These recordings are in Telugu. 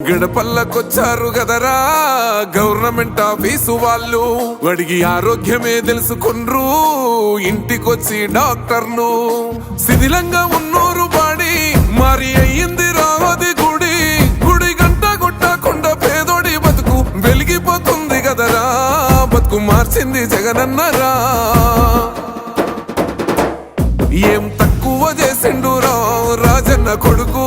గడపల్లకొచ్చారు కదరా గవర్నమెంట్ ఆఫీసు వాళ్ళు అడిగి ఆరోగ్యమే తెలుసుకుండ్రు ఇంటికొచ్చి డాక్టర్ను శిథిలంగా ఉన్నోరు బాడి మరి అయ్యింది రావది గుడి. గుడి గంట కొట్టకుండా పేదోడి బతుకు వెలిగిపోతుంది కదరా బతుకు మార్చింది జగనన్నరా. ఏం తక్కువ చేసిండురా రాజన్న కొడుకు.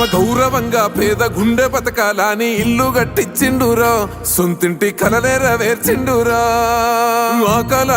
ఆత్మ గౌరవంగా పేద గుండె బతకాలని ఇల్లు కట్టించిండురా? సొంతింటి కలనేర వేర్చిండురా? ఆ కల